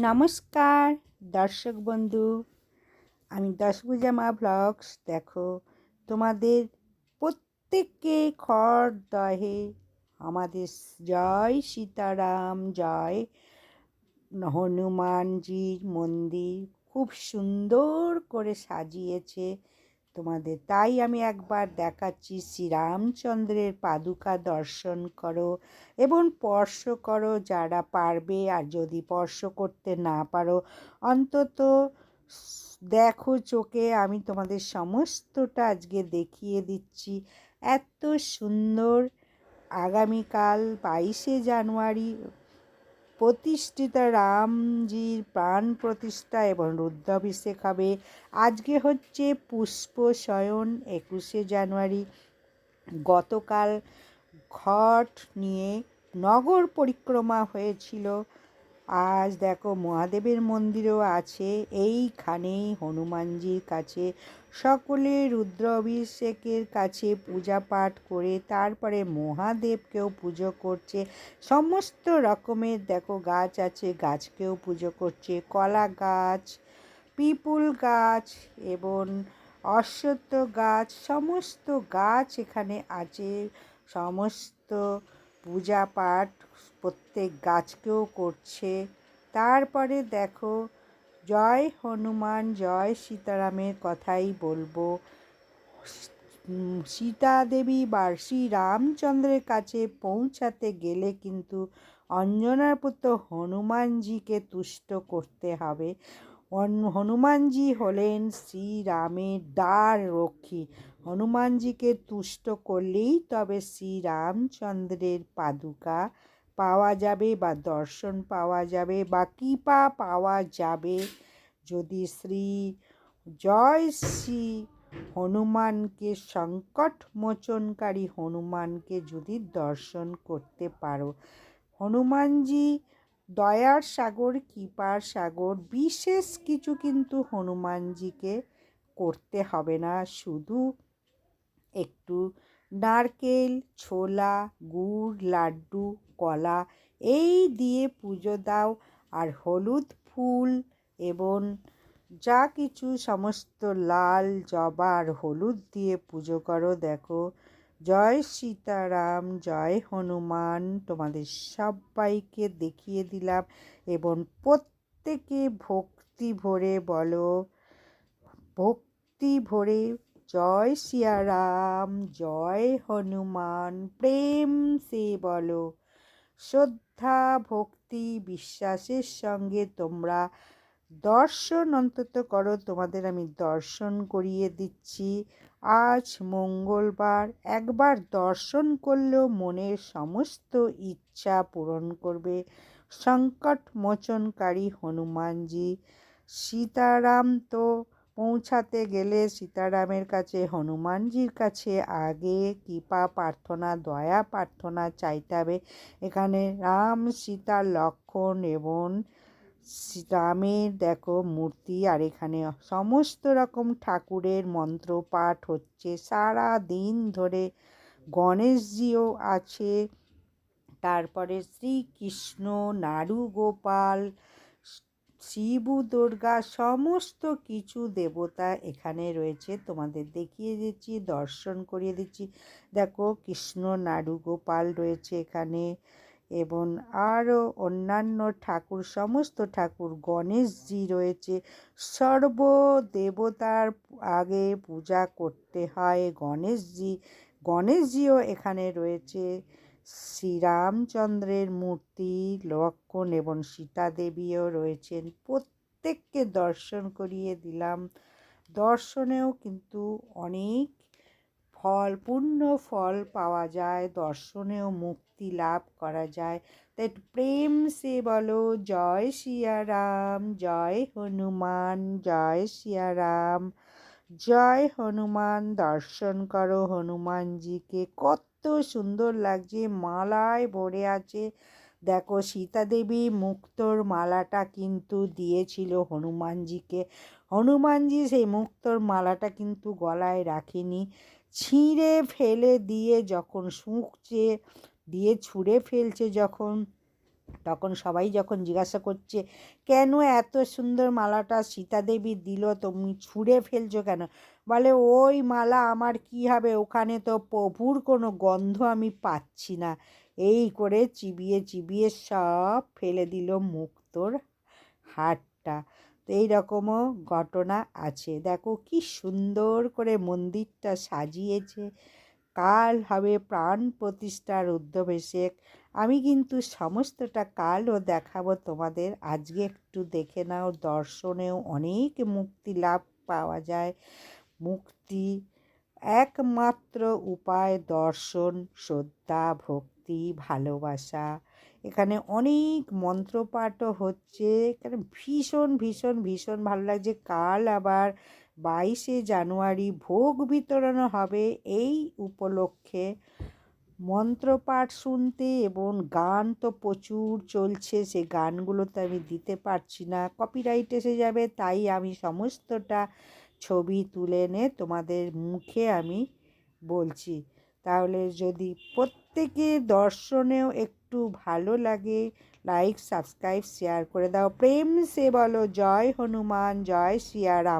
নমস্কার, দর্শক বন্ধু। আমি দশভুজা মা ব্লগস। দেখো, তোমাদের প্রত্যেককে খড় দহে। আমাদের জয় সীতারাম, জয় হনুমানজির মন্দির। খুব সুন্দর করে সাজিয়েছে। তোমাদের। তাই আমি একবার দেখাচ্ছি শ্রীরামচন্দ্রের পাদুকা দর্শন করো এবং স্পর্শ করো যারা পারবে আর যদি স্পর্শ করতে না পারো। অন্তত দেখো চোখে, আমি তোমাদের সমস্তটা আজকে দেখিয়ে দিচ্ছি। এত সুন্দর আগামীকাল বাইশে জানুয়ারি প্রতিষ্ঠিত রামজির প্রাণ প্রতিষ্ঠা এবং রুদ্রাভিষেক হবে। আজকে হচ্ছে পুষ্প শয়ন একুশে জানুয়ারি। গতকাল ঘট নিয়ে নগর পরিক্রমা হয়েছিল। আজ দেখো মহাদেবের মন্দিরও আছে, এইখানেই হনুমানজির কাছে সকলে রুদ্র অভিষেকের কাছে পূজা পাঠ করে তারপরে মহাদেবকেও পুজো করছে। সমস্ত রকমের দেখো গাছ আছে, গাছকেও পুজো করছে, কলা গাছ, পিপুল গাছ এবং অশ্বত্থ গাছ, সমস্ত গাছ এখানে আছে, সমস্ত পূজা পাঠ প্রত্যেক গাছকেও করছে। তারপরে দেখো, জয় হনুমান, জয় সীতারামের কথাই বলব। সীতা দেবী বা শ্রী রামচন্দ্রের কাছে পৌঁছাতে গেলে কিন্তু অঞ্জনার পুত্র হনুমানজিকে তুষ্ট করতে হবে। হনুমানজি হলেন শ্রীরামের দ্বার রক্ষী। হনুমানজিকে তুষ্ট করলেই তবে শ্রীরামচন্দ্রের পাদুকা পাওয়া যাবে বা দর্শন পাওয়া যাবে বা কৃপা পাওয়া যাবে। যদি শ্রী, জয় শ্রী হনুমানকে সংকট মোচনকারী হনুমানকে যদি দর্শন করতে পারো, হনুমানজি দয়ার সাগর, কৃপার সাগর, বিশেষ কিছু কিন্তু হনুমানজিকে করতে হবে না। শুধু একটু নারকেল, ছোলা, গুড়, লাড্ডু, কলা এই দিয়ে পুজো দাও আর হলুদ ফুল এবং যা কিছু সমস্ত লাল, জবা আর হলুদ দিয়ে পুজো করো। দেখো, জয় সীতারাম, জয় হনুমান, তোমাদের সবাইকে দেখিয়ে দিলাম এবং প্রত্যেকে ভক্তি ভরে বলো, ভক্তি ভরে জয় সিয়ারাম জয় হনুমান, প্রেম সে বলো। শ্রদ্ধা, ভক্তি, বিশ্বাসের সঙ্গে তোমরা দর্শন অন্তত করো। তোমাদের আমি দর্শন করিয়ে দিচ্ছি। আজ মঙ্গলবার। একবার দর্শন করলেও মনের সমস্ত ইচ্ছা পূরণ করবে। সংকট মোচনকারী হনুমানজি। সীতারাম তো পৌঁছাতে গেলে সীতারামের কাছে, হনুমানজির কাছে আগে কৃপা প্রার্থনা, দয়া প্রার্থনা চাইতে হবে এখানে রাম সীতা লক্ষণ এবং রামের দেখো মূর্তি, আর এখানে সমস্ত রকম ঠাকুরের মন্ত্র পাঠ হচ্ছে। সারা দিন ধরে গণেশজিও আছে। তারপরে শ্রীকৃষ্ণ নাড়ু গোপাল শিবু, দুর্গা, সমস্ত কিছু দেবতা এখানে রয়েছে। তোমাদের দেখিয়ে দিচ্ছি, দর্শন করিয়ে দিচ্ছি। দেখো, কৃষ্ণ নাড়ু গোপাল রয়েছে এখানে এবং আরও অন্যান্য ঠাকুর, সমস্ত ঠাকুর, গণেশজি রয়েছে। সর্ব দেবতার আগে পূজা করতে হয় গণেশজি। গণেশজিও এখানে রয়েছে। শ্রীরামচন্দ্রের মূর্তি লক্ষণ এবং সীতা দেবীও রয়েছেন। প্রত্যেককে দর্শন করিয়ে দিলাম। দর্শনেও কিন্তু অনেক ফল, পূর্ণ ফল পাওয়া যায়। দর্শনেও মুক্তি লাভ করা যায়। তাই প্রেম সে বলো, জয় সিয়ারাম জয় হনুমান, জয় সিয়ারাম জয় হনুমান, দর্শন করো হনুমানজিকে। কত সুন্দর লাগছে, মালায় ভরে আছে। দেখো সীতা দেবী মুক্তোর মালাটা কিন্তু দিয়েছিল হনুমানজিকে। হনুমানজি সেই মুক্তোর মালাটা কিন্তু গলায় রাখেনি। ছিঁড়ে ফেলে দিয়ে যখন শুঁকছে, দিয়ে ছুঁড়ে ফেলছে যখন তখন সবাই যখন জিজ্ঞাসা করছে, কেন এত সুন্দর মালাটা সীতা দেবী দিল? তুমি ছুঁড়ে ফেলছো কেন? বলে, ওই মালা আমার কি হবে? ওখানে তো প্রভুর কোনো গন্ধ আমি পাচ্ছি না। এই করে চিবিয়ে চিবিয়ে সব ফেলে দিল মুক্তোর হাটটা। তো এইরকমও ঘটনা আছে। দেখো কি সুন্দর করে মন্দিরটা সাজিয়েছে। কাল হবে প্রাণ প্রতিষ্ঠার উদ্ধবেশেক আমি কিন্তু সমস্তটা কালও দেখাবো তোমাদের। আজকে একটু দেখে নাও, দর্শনেও অনেক মুক্তি লাভ পাওয়া যায়। মুক্তি একমাত্র উপায় দর্শন, শ্রদ্ধা, ভক্তি, ভালোবাসা। এখানে অনেক মন্ত্রপাঠও হচ্ছে। এখানে ভীষণ ভীষণ ভীষণ ভালো লাগছে। কাল আবার বাইশে জানুয়ারি ভোগ বিতরণ হবে এই উপলক্ষে। মন্ত্রপাঠ শুনতে এবং গান তো প্রচুর চলছে, সে গানগুলো তো আমি দিতে পারছি না। কপিরাইট এসে যাবে, তাই আমি সমস্তটা ছবি তুলে এনে তোমাদের মুখে আমি বলছি। তাহলে যদি প্রত্যেকে দর্শনেও একটু ভালো লাগে লাইক সাবস্ক্রাইব শেয়ার করে দাও। প্রেম সে বলো, জয় হনুমান, জয় সিয়ারাম